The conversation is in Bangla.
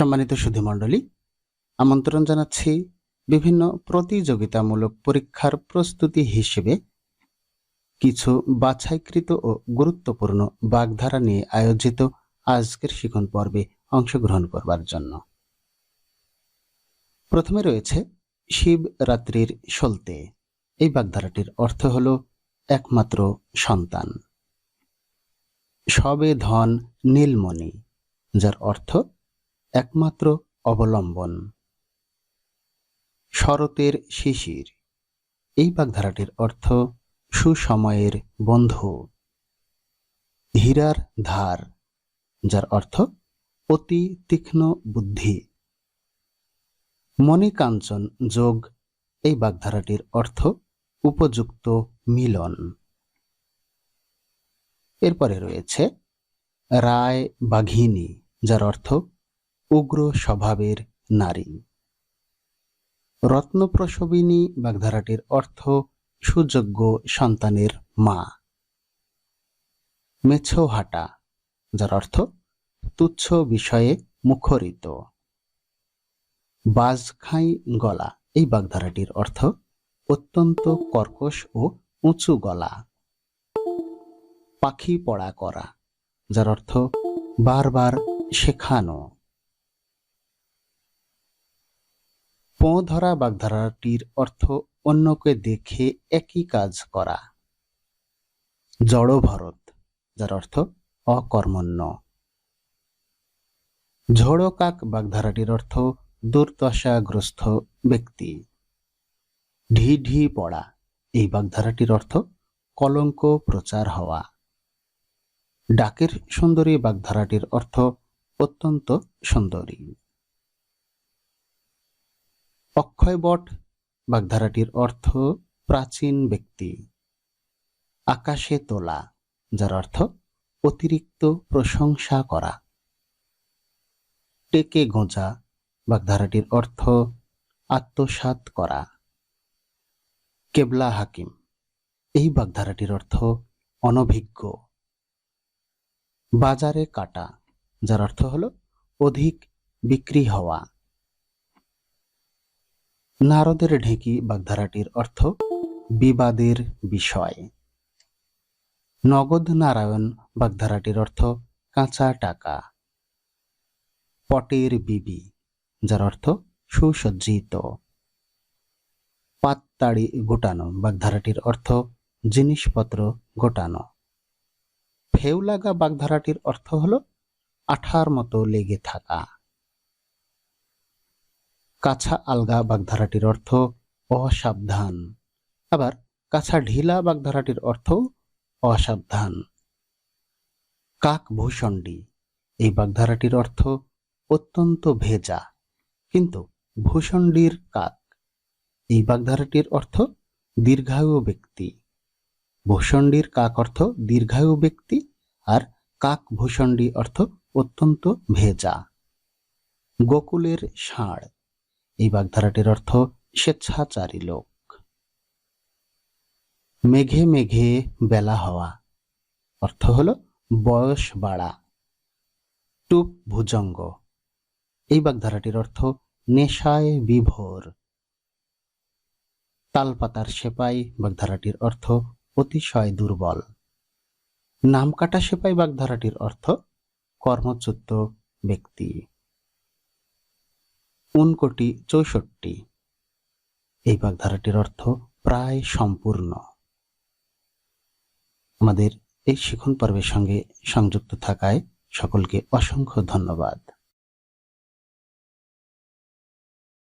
সম্মানিত সুধীমণ্ডলী, আমন্ত্রণ জানাচ্ছি বিভিন্ন প্রতিযোগিতামূলক পরীক্ষার প্রস্তুতি হিসেবে কিছু বাছাইকৃত ও গুরুত্বপূর্ণ বাগধারা নিয়ে আয়োজিত আজকের শিখন পর্বে অংশগ্রহণ করবার জন্য। প্রথমে রয়েছে শিবরাত্রির সলতে। এই বাগধারাটির অর্থ হল একমাত্র সন্তান। সবে ধন নীলমণি, যার অর্থ একমাত্র অবলম্বন। শরতের শিশির। এই বাগধারাটির অর্থ সুসময়ের বন্ধু। হীরার ধার, যার অর্থ অতি তীক্ষ্ণ বুদ্ধি। মণিকাঞ্চন যোগ এই বাগধারাটির অর্থ উপযুক্ত মিলন। এরপরে রয়েছে রায় বাঘিনী, যার অর্থ উগ্র স্বভাবের নারী। রত্নপ্রসবিনী বাগধারাটির অর্থ সুযোগ্য সন্তানের মা। মেছোহাটা, যার অর্থ তুচ্ছ বিষয়ে মুখরিত। বাজখাই গলা, এই বাগধারাটির অর্থ অত্যন্ত কর্কশ ও উঁচু গলা। পাখি পড়া করা, যার অর্থ বারবার শেখানো। পোঁ ধরা বাগধারাটির অর্থ অন্যকে দেখে একই কাজ করা। জড় ভরত যার অর্থ অকর্মণ্য। ঝোড়ো কাক বাগধারাটির অর্থ দুর্দশাগ্রস্ত ব্যক্তি। ঢি ঢি পড়া এই বাগধারাটির অর্থ কলঙ্ক প্রচার হওয়া। ডাকের সুন্দরী বাগধারাটির অর্থ অত্যন্ত সুন্দরী। অক্ষয়বট বাগধারাটির অর্থ প্রাচীন ব্যক্তি। আকাশে তোলা, যার অর্থ অতিরিক্ত প্রশংসা করা। টেকে গোঁজা, বাগধারাটির অর্থ আত্মসাত করা। কেবলা হাকিম, এই বাগধারাটির অর্থ অনভিজ্ঞ। বাজারে কাটা, যার অর্থ হল অধিক বিক্রি হওয়া। নারদের ঢেঁকি বাগধারাটির অর্থ বিবাদের বিষয়। নগদ নারায়ণ বাগধারাটির অর্থ কাঁচা টাকা। পটের বিবি, যার অর্থ সুসজ্জিত। পাততাড়ি গোটানো বাগধারাটির অর্থ জিনিসপত্র গোটানো। ফেউলাগা বাগধারাটির অর্থ হল আঠার মতো লেগে থাকা। কাছা আলগা বাগধারাটির অর্থ অসাবধান। আবার কাছা ঢিলা বাগধারাটির অর্থ অসাবধান। কাক ভূষণ্ডী এই বাগধারাটির অর্থ অত্যন্ত ভেজা, কিন্তু ভূষণ্ডীর কাক, এই বাগধারাটির অর্থ দীর্ঘায়ু ব্যক্তি। ভূষণ্ডীর কাক অর্থ দীর্ঘায়ু ব্যক্তি, আর কাক ভূষণ্ডী অর্থ অত্যন্ত ভেজা। গোকুলের ষাঁড় এই বাগধারাটির অর্থ স্বেচ্ছাচারী লোক। মেঘে মেঘে বেলা হওয়া, অর্থ হল বয়স বাড়া। টুপ ভুজঙ্গ, এই বাগধারাটির অর্থ নেশায় বিভোর। তালপাতার সেপাই, বাগধারাটির অর্থ অতিশয় দুর্বল। নামকাটা সেপাই, বাগধারাটির অর্থ কর্মচ্যুত ব্যক্তি। উনকোটি চৌষট্টি। এই বাগধারাটির অর্থ প্রায় সম্পূর্ণ। আমাদের এই শিখন পর্বের সঙ্গে সংযুক্ত থাকায় সকলকে অসংখ্য ধন্যবাদ।